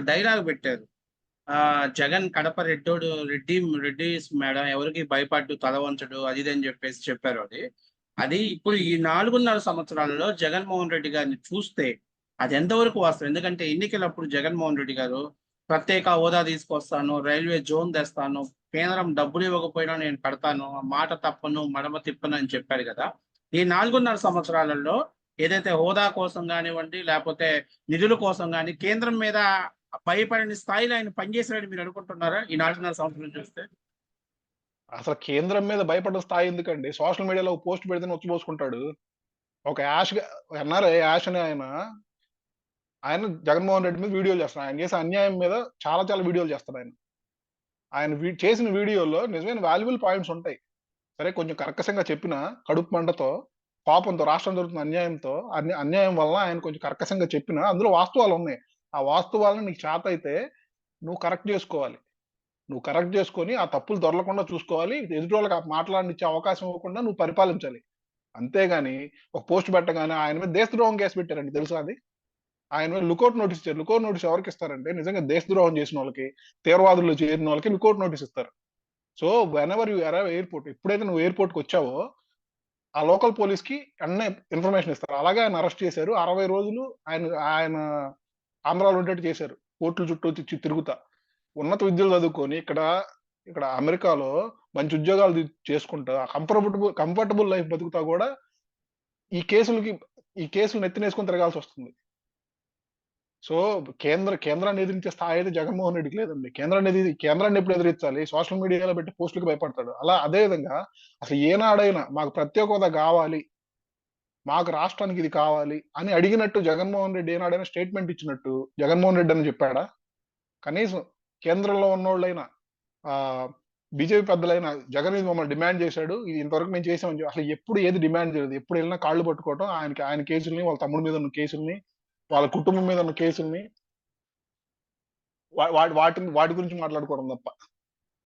ఒక డైలాగ్ పెట్టారు. ఆ జగన్ కడప రెడ్డోడు రెడ్డి రెడ్డి మేడం ఎవరికి భయపడ్డు తల వంచడు అది ఇది అని చెప్పేసి చెప్పారు అది. అది ఇప్పుడు ఈ నాలుగున్నర సంవత్సరాలలో జగన్మోహన్ రెడ్డి గారిని చూస్తే అది ఎంతవరకు వాస్తవం? ఎందుకంటే ఎన్నికలప్పుడు జగన్మోహన్ రెడ్డి గారు ప్రత్యేక హోదా తీసుకొస్తాను రైల్వే జోన్ తెస్తాను కేంద్రం డబ్బులు ఇవ్వకపోయినా నేను కడతాను మాట తప్పను మడమ తిప్పను అని చెప్పారు కదా. ఈ నాలుగున్నర సంవత్సరాలలో ఏదైతే హోదా కోసం కానివ్వండి లేకపోతే నిధుల కోసం కానీ కేంద్రం మీద భయపడని స్థాయిలో ఆయన పనిచేశాడని మీరు అనుకుంటున్నారా? ఈ నాలుగున్నర సంవత్సరం చూస్తే? అసలు కేంద్రం మీద భయపడిన స్థాయి ఎందుకండి? సోషల్ మీడియాలో పోస్ట్ పెడితేనే వచ్చిపోసుకుంటాడు ఒక యాష్ ఎన్ఆర్ఐ యాష్ అని ఆయన. ఆయన జగన్మోహన్ రెడ్డి మీద వీడియోలు చేస్తాడు ఆయన చేసే అన్యాయం మీద చాలా చాలా వీడియోలు చేస్తాడు ఆయన. ఆయన చేసిన వీడియోలో నిజమైన వాల్యుబుల్ పాయింట్స్ ఉంటాయి. సరే కొంచెం కర్కశంగా చెప్పిన కడుపు మంటతో పాపంతో రాష్ట్రం జరుగుతున్న అన్యాయంతో అన్యాయం వల్ల ఆయన కొంచెం కర్కశంగా చెప్పిన అందులో వాస్తవాలు ఉన్నాయి. ఆ వాస్తవాలను నీకు చేత అయితే నువ్వు కరెక్ట్ చేసుకోవాలి. నువ్వు కరెక్ట్ చేసుకొని ఆ తప్పులు దొరలకుండా చూసుకోవాలి. ఎదుటి వాళ్ళకి మాట్లాడినిచ్చే అవకాశం ఇవ్వకుండా నువ్వు పరిపాలించాలి. అంతేగాని ఒక పోస్ట్ పెట్టగానే ఆయన మీద దేశద్రోహం కేసు పెట్టారండి తెలుసా అది? ఆయన మీద లుకౌట్ నోటీస్ ఇచ్చారు. లుకౌట్ నోటీస్ ఎవరికి ఇస్తారంటే నిజంగా దేశద్రోహం చేసిన వాళ్ళకి తీవ్రవాదులు చేరిన వాళ్ళకి లుకౌట్ నోటీస్ ఇస్తారు. So whenever you arrive airport ఎప్పుడైతే నువ్వు ఎయిర్పోర్ట్కి వచ్చావో ఆ లోకల్ పోలీస్కి అన్నీ ఇన్ఫర్మేషన్ ఇస్తారు. అలాగే ఆయన అరెస్ట్ చేశారు. అరవై రోజులు ఆయన ఆయన ఆంధ్రాలో ఉండేట్టు చేశారు. కోర్టుల చుట్టూ తి- తిరుగుతా. ఉన్నత విద్యలు చదువుకొని ఇక్కడ ఇక్కడ అమెరికాలో మంచి ఉద్యోగాలు చేసుకుంటా కంఫర్టబుల్ కంఫర్టబుల్ లైఫ్ బతుకుతా కూడా ఈ కేసులకి ఈ కేసులు నెత్తినేసుకొని తిరగాల్సి వస్తుంది. సో కేంద్ర కేంద్రాన్ని ఎదిరించే స్థాయి అయితే జగన్మోహన్ రెడ్డికి లేదండి. కేంద్రాన్ని ఎదిరి కేంద్రాన్ని ఎప్పుడు ఎదిరించాలి? సోషల్ మీడియాలో పెట్టి పోస్టులకు భయపడతాడు. అలా అదే విధంగా అసలు ఏనాడైనా మాకు ప్రత్యేక హోదా కావాలి మాకు రాష్ట్రానికి ఇది కావాలి అని అడిగినట్టు జగన్మోహన్ రెడ్డి ఏనాడైనా స్టేట్మెంట్ ఇచ్చినట్టు జగన్మోహన్ రెడ్డి అని చెప్పాడా? కనీసం కేంద్రంలో ఉన్నోళ్ళైనా ఆ బీజేపీ పెద్దలైన జగన్ ఇది మమ్మల్ని డిమాండ్ చేశాడు ఇది ఇంతవరకు మేము చేసామని చెప్పి అసలు ఎప్పుడు ఏది డిమాండ్ చేయలేదు. ఎప్పుడు వెళ్ళినా కాళ్ళు పట్టుకోవటం ఆయనకి ఆయన కేసుల్ని వాళ్ళ తమ్ముడి మీద ఉన్న కేసుల్ని వాళ్ళ కుటుంబం మీద ఉన్న కేసుల్ని వాటి వాటిని వాటి గురించి మాట్లాడుకోవడం తప్ప.